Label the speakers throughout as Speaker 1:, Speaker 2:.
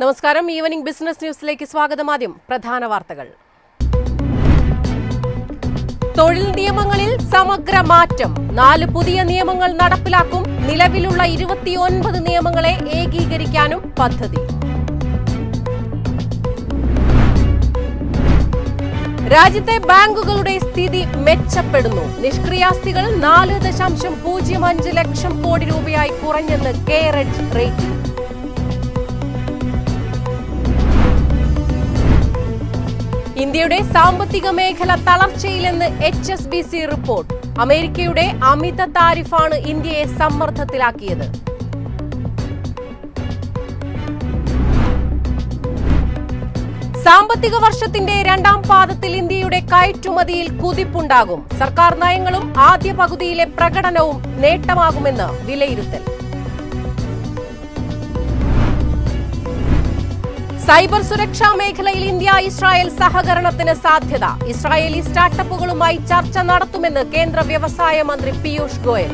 Speaker 1: നമസ്കാരം. Evening business ന്യൂസിലേക്ക് സ്വാഗതം. ആദ്യം പ്രധാന വാർത്തകൾ. തൊഴിൽ നിയമങ്ങളിൽ സമഗ്ര മാറ്റം. നാല് പുതിയ നിയമങ്ങൾ നടപ്പിലാക്കും. നിലവിലുള്ള ഇരുപത്തിയൊൻപത് നിയമങ്ങളെ ഏകീകരിക്കാനും പദ്ധതി. രാജ്യത്തെ ബാങ്കുകളുടെ സ്ഥിതി മെച്ചപ്പെടുന്നു. നിഷ്ക്രിയാസ്തികൾ നാല് ദശാംശം പൂജ്യം അഞ്ച് ലക്ഷം കോടി രൂപയായി കുറഞ്ഞെന്ന് കെയറെഡ് റേറ്റിംഗ്. ഇന്ത്യയുടെ സാമ്പത്തിക മേഖല തളർച്ചയിലെന്ന് H S B C report. അമേരിക്കയുടെ അമിത താരിഫാണ് ഇന്ത്യയെ സമ്മർദ്ദത്തിലാക്കിയത്. സാമ്പത്തിക വർഷത്തിന്റെ രണ്ടാം പാദത്തിൽ ഇന്ത്യയുടെ കയറ്റുമതിയിൽ കുതിപ്പുണ്ടാകും. സർക്കാർ നയങ്ങളും ആദ്യ പകുതിയിലെ പ്രകടനവും നേട്ടമാകുമെന്ന് വിലയിരുത്തൽ. സൈബർ സുരക്ഷാ മേഖലയിൽ ഇന്ത്യ ഇസ്രായേൽ സഹകരണത്തിന് സാധ്യത. ഇസ്രായേലി സ്റ്റാർട്ടപ്പുകളുമായി ചർച്ച നടത്തുമെന്ന് കേന്ദ്ര വ്യവസായ മന്ത്രി പീയൂഷ് ഗോയൽ.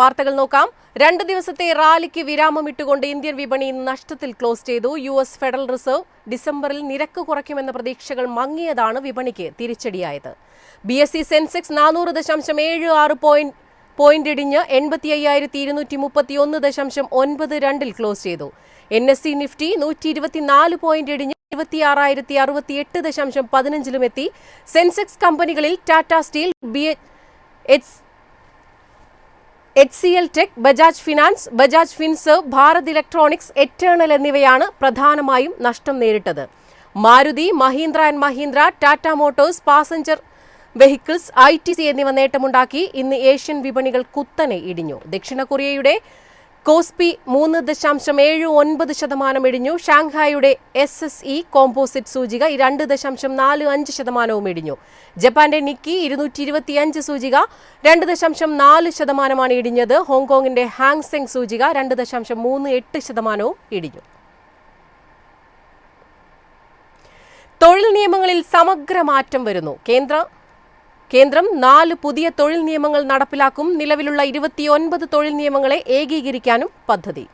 Speaker 1: വാർത്തകൾ നോക്കാം. രണ്ട് ദിവസത്തെ റാലിക്ക് വിരാമമിട്ടുകൊണ്ട് ഇന്ത്യൻ വിപണി നഷ്ടത്തിൽ ക്ലോസ് ചെയ്തു. യു എസ് ഫെഡറൽ റിസർവ് ഡിസംബറിൽ നിരക്ക് കുറയ്ക്കുമെന്ന പ്രതീക്ഷകൾ മങ്ങിയതാണ് വിപണിക്ക് തിരിച്ചടിയായത്. ബി എസ് സി സെൻസെക്സ് നാനൂറ് ദശാംശം ഏഴ് ആറ് പോയിന്റ് പോയിന്റ് ഇടിഞ്ഞ് എൺപത്തി അയ്യായിരത്തി ഇരുന്നൂറ്റി മുപ്പത്തി ഒന്ന് ദശാംശം ഒൻപത് രണ്ടിൽ ക്ലോസ് ചെയ്തു. എൻ എസ് സി നിഫ്റ്റി നൂറ്റി ഇരുപത്തിനാല് പോയിന്റ് ഇടിഞ്ഞ് ഇരുപത്തിയാറായിരത്തി അറുപത്തി എട്ട് ദശാംശം പതിനഞ്ചിലും എത്തി. സെൻസെക്സ് കമ്പനികളിൽ Tata steel B H H C L tech Bajaj finance Bajaj Finserv Bharat electronics Eternal എന്നിവയാണ് പ്രധാനമായും നഷ്ടം നേരിട്ടത്. Maruti Mahindra and Mahindra Tata motors passenger vehicles I T C എന്നിവ നേട്ടമുണ്ടാക്കി ഇന്ന് ഏഷ്യൻ വിപണികൾ കുത്തനെ ഇടിഞ്ഞു. ദക്ഷിണ കൊറിയയുടെ കോസ്പി മൂന്ന് ദശാംശം ഏഴ് ഒൻപത് ശതമാനം ഇടിഞ്ഞു. ഷാങ്ഹായുടെ എസ് എസ് ഇ കോമ്പോസിറ്റ് സൂചിക രണ്ട് ദശാംശം നാല് അഞ്ച് ശതമാനവും ഇടിഞ്ഞു. ജപ്പാന്റെ നിക്കി ഇരുന്നൂറ്റി ഇരുപത്തിയഞ്ച് സൂചിക രണ്ട് ദശാംശം നാല് ശതമാനമാണ് ഇടിഞ്ഞത്. ഹോങ്കോങ്ങിന്റെ ഹാങ്സെങ് സൂചിക രണ്ട് ദശാംശം മൂന്ന് എട്ട് ശതമാനവും ഇടിഞ്ഞു. തൊഴിൽ നിയമങ്ങളിൽ സമഗ്ര മാറ്റം വരുന്നു. കേന്ദ്ര കേന്ദ്രം നാല് പുതിയ തൊഴിൽ നിയമങ്ങൾ നടപ്പിലാക്കും നിലവിലുള്ള ഇരുപത്തിയൊൻപത് തൊഴിൽ നിയമങ്ങളെ ഏകീകരിക്കാനും പദ്ധതി.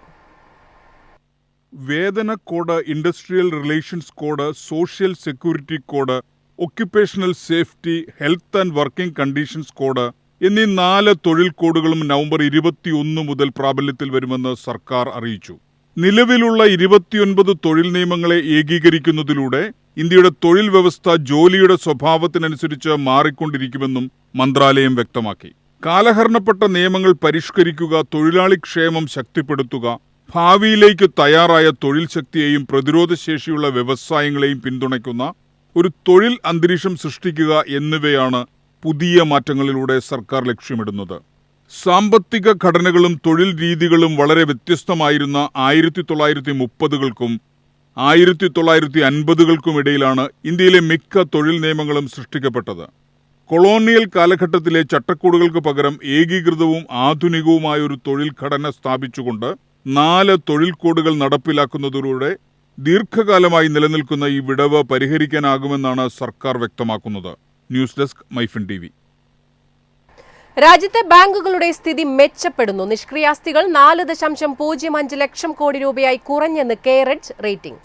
Speaker 2: വേതന code industrial relations code social security code occupational safety health and working conditions code എന്നീ നാല് തൊഴിൽ കോഡുകളും നവംബർ ഇരുപത്തിയൊന്ന് മുതൽ പ്രാബല്യത്തിൽ വരുമെന്ന് സർക്കാർ അറിയിച്ചു. നിലവിലുള്ള ഇരുപത്തിയൊൻപത് തൊഴിൽ നിയമങ്ങളെ ഏകീകരിക്കുന്നതിലൂടെ ഇന്ത്യയുടെ തൊഴിൽ വ്യവസ്ഥ ജോലിയുടെ സ്വഭാവത്തിനനുസരിച്ച് മാറിക്കൊണ്ടിരിക്കുമെന്നും മന്ത്രാലയം വ്യക്തമാക്കി. കാലഹരണപ്പെട്ട നിയമങ്ങൾ പരിഷ്കരിക്കുക തൊഴിലാളി ക്ഷേമം ശക്തിപ്പെടുത്തുക ഭാവിയിലേക്ക് തയ്യാറായ തൊഴിൽ ശക്തിയെയും പ്രതിരോധശേഷിയുള്ള വ്യവസായങ്ങളെയും പിന്തുണയ്ക്കുന്ന ഒരു തൊഴിൽ അന്തരീക്ഷം സൃഷ്ടിക്കുക എന്നിവയാണ് പുതിയ മാറ്റങ്ങളിലൂടെ സർക്കാർ ലക്ഷ്യമിടുന്നത്. സാമ്പത്തിക ഘടനകളും തൊഴിൽ രീതികളും വളരെ വ്യത്യസ്തമായിരുന്ന ആയിരത്തി തൊള്ളായിരത്തി മുപ്പതുകൾക്കും ആയിരത്തി തൊള്ളായിരത്തി അൻപതുകൾക്കുമിടയിലാണ് ഇന്ത്യയിലെ മിക്ക തൊഴിൽ നിയമങ്ങളും സൃഷ്ടിക്കപ്പെട്ടത്. കൊളോണിയൽ കാലഘട്ടത്തിലെ ചട്ടക്കൂടുകൾക്ക് പകരം ഏകീകൃതവും ആധുനികവുമായ ഒരു തൊഴിൽ ഘടന സ്ഥാപിച്ചുകൊണ്ട് നാല് തൊഴിൽ കോഡുകൾ നടപ്പിലാക്കുന്നതിലൂടെ ദീർഘകാലമായി നിലനിൽക്കുന്ന ഈ വിടവ് പരിഹരിക്കാനാകുമെന്നാണ് സർക്കാർ വ്യക്തമാക്കുന്നത്. ന്യൂസ് ഡെസ്ക് മൈഫിൻ ടി
Speaker 1: രാജ്യത്തെ ബാങ്കുകളുടെ സ്ഥിതി മെച്ചപ്പെടുന്നു. നിഷ്ക്രിയാസ്തികൾ നാല് ദശാംശം പൂജ്യം അഞ്ച് ലക്ഷം കോടി രൂപയായി കുറഞ്ഞെന്ന് കെയറഡ്ജ് റേറ്റിംഗ്.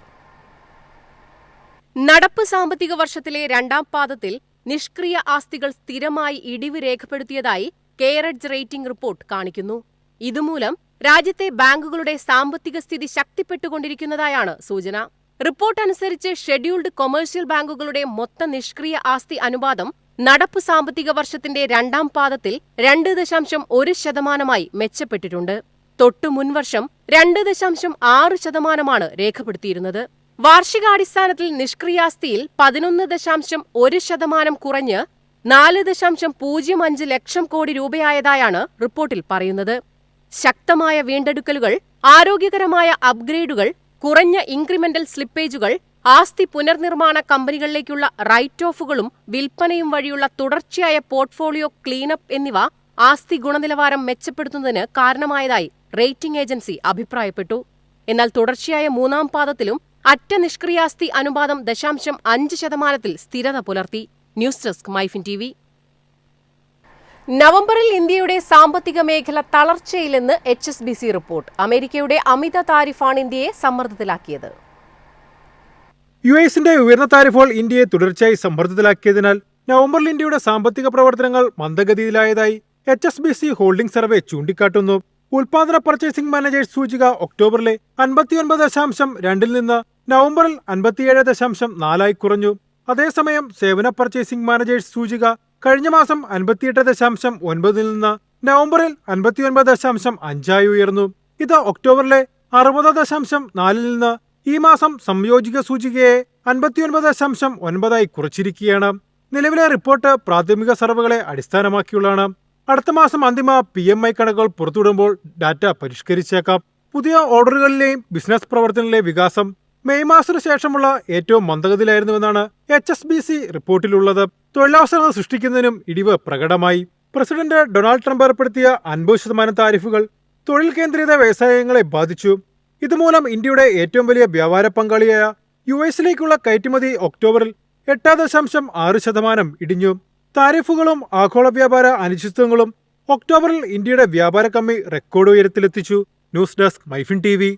Speaker 1: നടപ്പ് സാമ്പത്തിക വർഷത്തിലെ രണ്ടാം പാദത്തിൽ നിഷ്ക്രിയ ആസ്തികൾ സ്ഥിരമായി ഇടിവ് രേഖപ്പെടുത്തിയതായി കെയറഡ്ജ് റേറ്റിംഗ് റിപ്പോർട്ട് കാണിക്കുന്നു. ഇതുമൂലം രാജ്യത്തെ ബാങ്കുകളുടെ സാമ്പത്തിക സ്ഥിതി ശക്തിപ്പെട്ടുകൊണ്ടിരിക്കുന്നതായാണ് സൂചന. റിപ്പോർട്ട് അനുസരിച്ച് ഷെഡ്യൂൾഡ് കൊമേഴ്സ്യൽ ബാങ്കുകളുടെ മൊത്ത നിഷ്ക്രിയ ആസ്തി അനുപാതം നടപ്പ് സാമ്പത്തിക വർഷത്തിന്റെ രണ്ടാം പാദത്തിൽ രണ്ട് ദശാംശം ഒരു ശതമാനമായി മെച്ചപ്പെട്ടിട്ടുണ്ട്. തൊട്ടു മുൻവർഷം രണ്ട് ദശാംശം ആറ് ശതമാനമാണ് രേഖപ്പെടുത്തിയിരുന്നത്. വാർഷികാടിസ്ഥാനത്തിൽ നിഷ്ക്രിയാസ്തിയിൽ പതിനൊന്ന് ദശാംശം ഒരു ശതമാനം കുറഞ്ഞ് നാല് ദശാംശം പൂജ്യം അഞ്ച് ലക്ഷം കോടി രൂപയായതായാണ് റിപ്പോർട്ടിൽ പറയുന്നത്. ശക്തമായ വീണ്ടെടുക്കലുകൾ ആരോഗ്യകരമായ അപ്ഗ്രേഡുകൾ കുറഞ്ഞ ഇൻക്രിമെന്റൽ സ്ലിപ്പേജുകൾ ആസ്തി പുനർനിർമ്മാണ കമ്പനികളിലേക്കുള്ള റൈറ്റ് ഓഫുകളും വിൽപ്പനയും വഴിയുള്ള തുടർച്ചയായ പോർട്ട്ഫോളിയോ ക്ലീനപ്പ് എന്നിവ ആസ്തി ഗുണനിലവാരം മെച്ചപ്പെടുത്തുന്നതിന് കാരണമായതായി റേറ്റിംഗ് ഏജൻസി അഭിപ്രായപ്പെട്ടു. എന്നാൽ തുടർച്ചയായ മൂന്നാം പാദത്തിലും അറ്റ നിഷ്ക്രിയാസ്തി അനുപാതം ദശാംശം അഞ്ച് ശതമാനത്തിൽ സ്ഥിരത പുലർത്തി. News desk MyFin T V. നവംബറിൽ ഇന്ത്യയുടെ സാമ്പത്തിക മേഖല തളർച്ചയിലെന്ന് H S B C report. അമേരിക്കയുടെ അമിത താരിഫാണ് ഇന്ത്യയെ സമ്മർദ്ദത്തിലാക്കിയത്.
Speaker 3: യു എസിന്റെ ഉയർന്ന താരിഫുകൾ ഇന്ത്യയെ തുടർച്ചയായി സമ്മർദ്ദത്തിലാക്കിയതിനാൽ നവംബറിൽ ഇന്ത്യയുടെ സാമ്പത്തിക പ്രവർത്തനങ്ങൾ മന്ദഗതിയിലായതായി H S B C holding survey ചൂണ്ടിക്കാട്ടുന്നു. ഉൽപാദന പർച്ചേസിംഗ് മാനേജേഴ്സ് സൂചിക ഒക്ടോബറിലെ അൻപത്തിയൊൻപത് ദശാംശം രണ്ടിൽ നിന്ന് നവംബറിൽ അൻപത്തിയേഴ് ദശാംശം നാലായി കുറഞ്ഞു. അതേസമയം സേവന പർച്ചേസിംഗ് മാനേജേഴ്സ് സൂചിക കഴിഞ്ഞ മാസം അൻപത്തിയെട്ട് ദശാംശം ഒൻപതിൽ നിന്ന് നവംബറിൽ അൻപത്തിയൊൻപത് ദശാംശം അഞ്ചായി ഉയർന്നു. ഇത് ഒക്ടോബറിലെ അറുപത് ദശാംശം നാലിൽ നിന്ന് ഈ മാസം സംയോജിക സൂചികയെ അൻപത്തിയൊൻപത് ദശാംശം ഒൻപതായി കുറച്ചിരിക്കുകയാണ്. നിലവിലെ റിപ്പോർട്ട് പ്രാഥമിക സർവേകളെ അടിസ്ഥാനമാക്കിയുള്ളതാണ്. അടുത്ത മാസം അന്തിമ പി എം ഐ കണക്കുകൾ പുറത്തുവിടുമ്പോൾ ഡാറ്റ പരിഷ്കരിച്ചേക്കാം. പുതിയ ഓർഡറുകളിലെയും ബിസിനസ് പ്രവർത്തനങ്ങളിലെ വികാസം മെയ് മാസത്തിനു ശേഷമുള്ള ഏറ്റവും മന്ദഗതിയിലായിരുന്നുവെന്നാണ് എച്ച് എസ് ബി സി റിപ്പോർട്ടിലുള്ളത്. തൊഴിലവസരങ്ങൾ സൃഷ്ടിക്കുന്നതിനും ഇടിവ് പ്രകടമായി. പ്രസിഡന്റ് ഡൊണാൾഡ് ട്രംപ് ഏർപ്പെടുത്തിയ അൻപത് ശതമാനം താരിഫുകൾ തൊഴിൽ കേന്ദ്രീത വ്യവസായങ്ങളെ ബാധിച്ചു. ഇതുമൂലം ഇന്ത്യയുടെ ഏറ്റവും വലിയ വ്യാപാര പങ്കാളിയായ യു എസിലേക്കുള്ള കയറ്റുമതി ഒക്ടോബറിൽ എട്ട് ദശാംശം ആറ് ശതമാനം ഇടിഞ്ഞു. താരിഫുകളും ആഗോള വ്യാപാര അനിശ്ചിതങ്ങളും ഒക്ടോബറിൽ ഇന്ത്യയുടെ വ്യാപാര കമ്മി record ഉയരത്തിലെത്തിച്ചു. News desk MyFin T V.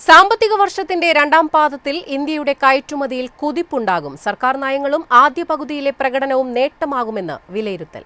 Speaker 1: സാമ്പത്തിക വർഷത്തിന്റെ രണ്ടാം പാദത്തിൽ ഇന്ത്യയുടെ കയറ്റുമതിയിൽ കുതിപ്പുണ്ടാകും. സർക്കാർ നയങ്ങളും ആദ്യ പകുതിയിലെ പ്രകടനവും നേട്ടമാകുമെന്ന് വിലയിരുത്തൽ.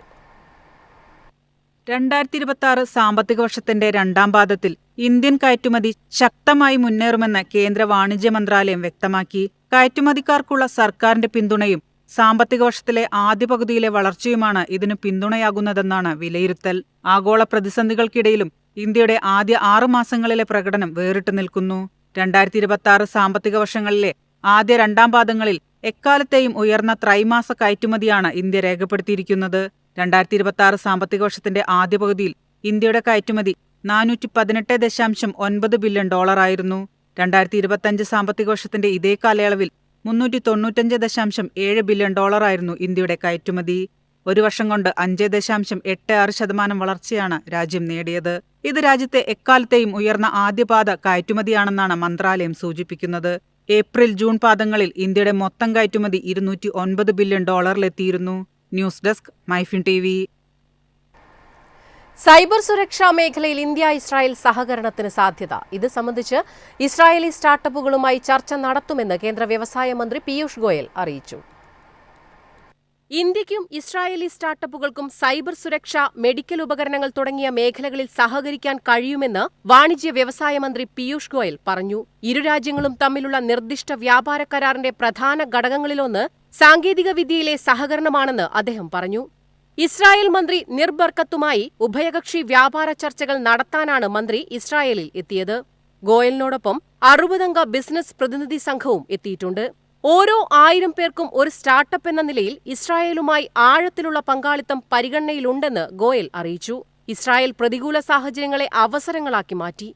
Speaker 4: രണ്ടായിരത്തി ഇരുപത്തി സാമ്പത്തിക വർഷത്തിന്റെ രണ്ടാം പാദത്തിൽ ഇന്ത്യൻ കയറ്റുമതി ശക്തമായി മുന്നേറുമെന്ന് കേന്ദ്ര വാണിജ്യ മന്ത്രാലയം വ്യക്തമാക്കി. കയറ്റുമതിക്കാർക്കുള്ള സർക്കാരിന്റെ പിന്തുണയും സാമ്പത്തിക വർഷത്തിലെ ആദ്യ പകുതിയിലെ വളർച്ചയുമാണ് ഇതിന് പിന്തുണയാകുന്നതെന്നാണ് വിലയിരുത്തൽ. ആഗോള പ്രതിസന്ധികൾക്കിടയിലും ഇന്ത്യയുടെ ആദ്യ ആറു മാസങ്ങളിലെ പ്രകടനം വേറിട്ടു നിൽക്കുന്നു. രണ്ടായിരത്തി ഇരുപത്തി സാമ്പത്തിക വർഷങ്ങളിലെ ആദ്യ രണ്ടാം പാദങ്ങളിൽ എക്കാലത്തെയും ഉയർന്ന ത്രൈമാസ കയറ്റുമതിയാണ് ഇന്ത്യ രേഖപ്പെടുത്തിയിരിക്കുന്നത്. രണ്ടായിരത്തി ഇരുപത്തി സാമ്പത്തിക വർഷത്തിന്റെ ആദ്യ പകുതിയിൽ ഇന്ത്യയുടെ കയറ്റുമതി നാനൂറ്റി പതിനെട്ട് ദശാംശം ഒൻപത് ബില്യൺ ഡോളറായിരുന്നു. രണ്ടായിരത്തി ഇരുപത്തഞ്ച് സാമ്പത്തിക വർഷത്തിന്റെ ഇതേ കാലയളവിൽ മുന്നൂറ്റി തൊണ്ണൂറ്റഞ്ച് ദശാംശം ഏഴ് ബില്യൺ ഡോളറായിരുന്നു ഇന്ത്യയുടെ കയറ്റുമതി. ഒരു വർഷം കൊണ്ട് അഞ്ച് ദശാംശം എട്ട് ആറ് ശതമാനം വളർച്ചയാണ് രാജ്യം നേടിയത്. ഇത് രാജ്യത്തെ എക്കാലത്തെയും ഉയർന്ന ആദ്യപാത കയറ്റുമതിയാണെന്നാണ് മന്ത്രാലയം സൂചിപ്പിക്കുന്നത്. ഏപ്രിൽ ജൂൺ പാദങ്ങളിൽ ഇന്ത്യയുടെ മൊത്തം കയറ്റുമതി ഇരുന്നൂറ്റി ഒൻപത് billion ഡോളറിലെത്തിയിരുന്നു. News desk MyFin T V.
Speaker 1: Cyber സുരക്ഷാ മേഖലയിൽ ഇന്ത്യ ഇസ്രായേൽ സഹകരണത്തിന് സാധ്യത. ഇത് സംബന്ധിച്ച് ഇസ്രായേലി സ്റ്റാർട്ടപ്പുകളുമായി ചർച്ച നടത്തുമെന്ന് കേന്ദ്ര വ്യവസായ മന്ത്രി പീയൂഷ് ഗോയൽ അറിയിച്ചു. ഇന്ത്യക്കും ഇസ്രായേലി സ്റ്റാർട്ടപ്പുകൾക്കും സൈബർ സുരക്ഷ മെഡിക്കൽ ഉപകരണങ്ങൾ തുടങ്ങിയ മേഖലകളിൽ സഹകരിക്കാൻ കഴിയുമെന്ന് വാണിജ്യ വ്യവസായ മന്ത്രി പീയൂഷ് ഗോയൽ പറഞ്ഞു. ഇരു രാജ്യങ്ങളും തമ്മിലുള്ള നിർദ്ദിഷ്ട വ്യാപാര കരാറിന്റെ പ്രധാന ഘടകങ്ങളിലൊന്ന് സാങ്കേതിക വിദ്യയിലെ സഹകരണമാണെന്ന് അദ്ദേഹം പറഞ്ഞു. ഇസ്രായേൽ മന്ത്രി നിർബർക്കത്തുമായി ഉഭയകക്ഷി വ്യാപാര ചർച്ചകൾ നടത്താനാണ് മന്ത്രി ഇസ്രായേലിൽ എത്തിയത്. ഗോയലിനോടൊപ്പം അറുപതംഗ ബിസിനസ് പ്രതിനിധി സംഘവും എത്തിയിട്ടുണ്ട്. ഓരോ ആയിരം പേർക്കും ഒരു സ്റ്റാർട്ടപ്പ് എന്ന നിലയിൽ ഇസ്രായേലുമായി ആഴത്തിലുള്ള പങ്കാളിത്തം പരിഗണനയിലുണ്ടെന്ന് ഗോയൽ അറിയിച്ചു. ഇസ്രായേൽ പ്രതികൂല സാഹചര്യങ്ങളെ അവസരങ്ങളാക്കി മാറ്റി.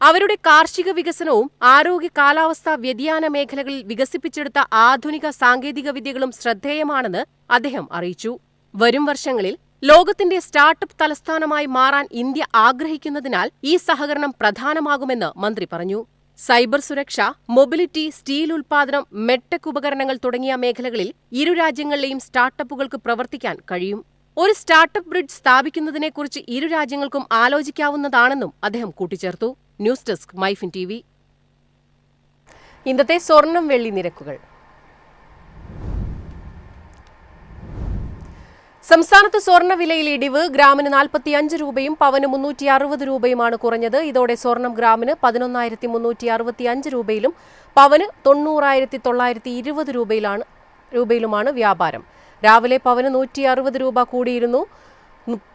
Speaker 1: അവരുടെ കാർഷിക വികസനവും ആരോഗ്യ കാലാവസ്ഥാ വ്യതിയാന മേഖലകളിൽ വികസിപ്പിച്ചെടുത്ത ആധുനിക സാങ്കേതിക വിദ്യകളും ശ്രദ്ധേയമാണെന്ന് അദ്ദേഹം അറിയിച്ചു. വരും വർഷങ്ങളിൽ ലോകത്തിന്റെ സ്റ്റാർട്ടപ്പ് തലസ്ഥാനമായി മാറാൻ ഇന്ത്യ ആഗ്രഹിക്കുന്നതിനാൽ ഈ സഹകരണം പ്രധാനമാകുമെന്ന് മന്ത്രി പറഞ്ഞു. സൈബർ സുരക്ഷ മൊബിലിറ്റി സ്റ്റീൽ ഉൽപാദനം മെഡ്ടെക് ഉപകരണങ്ങൾ തുടങ്ങിയ മേഖലകളിൽ ഇരു രാജ്യങ്ങളിലെയും സ്റ്റാർട്ടപ്പുകൾക്ക് പ്രവർത്തിക്കാൻ കഴിയും. ഒരു സ്റ്റാർട്ടപ്പ് ബ്രിഡ്ജ് സ്ഥാപിക്കുന്നതിനെക്കുറിച്ച് ഇരു രാജ്യങ്ങൾക്കും ആലോചിക്കാവുന്നതാണെന്നും അദ്ദേഹം കൂട്ടിച്ചേർത്തു. News desk MyFin T V. ഇന്നത്തെ സ്വർണം വെള്ളി നിരക്കുകൾ. സംസ്ഥാനത്ത് സ്വർണവിലയിൽ ഇടിവ് ഗ്രാമിന് നാൽപ്പത്തിയഞ്ച് രൂപയും പവന് മുന്നൂറ്റി അറുപത് രൂപയുമാണ് കുറഞ്ഞത്. ഇതോടെ സ്വർണം ഗ്രാമിന് പതിനൊന്നായിരത്തി മുന്നൂറ്റി അറുപത്തിയഞ്ച് രൂപയിലും പവന് തൊണ്ണൂറായിരത്തി തൊള്ളായിരത്തി ഇരുപത് രൂപയിലാണ് രൂപയിലുമാണ് വ്യാപാരം. രാവിലെ പവന് നൂറ്റി അറുപത് രൂപ കൂടിയിരുന്നു.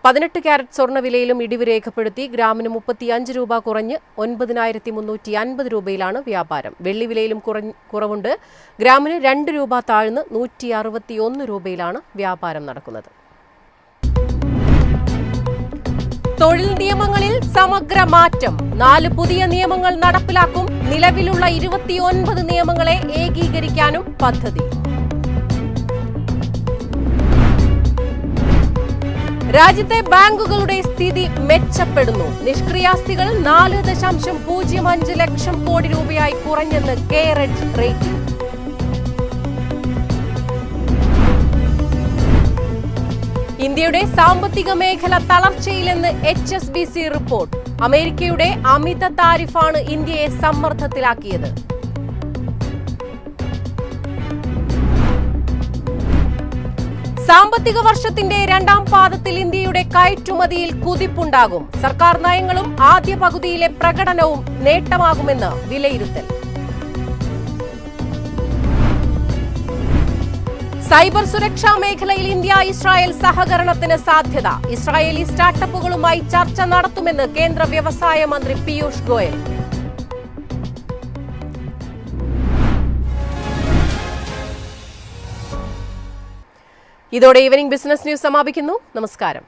Speaker 1: പതിനെട്ട് ക്യാരറ്റ് സ്വർണവിലയിലും ഇടിവ് രേഖപ്പെടുത്തി ഗ്രാമിന് മുപ്പത്തിയഞ്ച് രൂപ കുറഞ്ഞ് ഒൻപതിനായിരത്തി മുന്നൂറ്റി അൻപത് രൂപയിലാണ് വ്യാപാരം. വെള്ളിവിലയിലും കുറഞ്ഞ് കുറവുണ്ട്. ഗ്രാമിന് രണ്ട് രൂപ താഴ്ന്ന് നൂറ്റി അറുപത്തിയൊന്ന് രൂപയിലാണ് വ്യാപാരം നടക്കുന്നത്. തൊഴിൽ നിയമങ്ങളിൽ സമഗ്ര മാറ്റം. നാല് പുതിയ നിയമങ്ങൾ നടപ്പിലാക്കും. നിലവിലുള്ള ഇരുപത്തിയൊൻപത് നിയമങ്ങളെ ഏകീകരിക്കാനും പദ്ധതി. രാജ്യത്തെ ബാങ്കുകളുടെ സ്ഥിതി മെച്ചപ്പെടുന്നു. നിഷ്ക്രിയാസ്തികൾ നാല് ദശാംശം പൂജ്യം അഞ്ച് ലക്ഷം കോടി രൂപയായി കുറഞ്ഞെന്ന് കെയറെഡ് റേറ്റിംഗ്. ഇന്ത്യയുടെ സാമ്പത്തിക മേഖല തളർച്ചയിലെന്ന് H S B C report. അമേരിക്കയുടെ അമിത താരിഫാണ് ഇന്ത്യയെ സമ്മർദ്ദത്തിലാക്കിയത്. സാമ്പത്തിക വർഷത്തിന്റെ രണ്ടാം പാദത്തിൽ ഇന്ത്യയുടെ കയറ്റുമതിയിൽ കുതിപ്പുണ്ടാകും. സർക്കാർ നയങ്ങളും ആദ്യ പകുതിയിലെ പ്രകടനവും നേട്ടമാകുമെന്ന് വിലയിരുത്തൽ. സൈബർ സുരക്ഷാ മേഖലയിൽ ഇന്ത്യ ഇസ്രായേൽ സഹകരണത്തിന് സാധ്യത. ഇസ്രായേലി സ്റ്റാർട്ടപ്പുകളുമായി ചർച്ച നടത്തുമെന്ന് കേന്ദ്ര വ്യവസായ മന്ത്രി പീയൂഷ് ഗോയൽ. ഇതോടെ ഈവനിംഗ് ബിസിനസ് ന്യൂസ് സമാപിക്കുന്നു. നമസ്കാരം.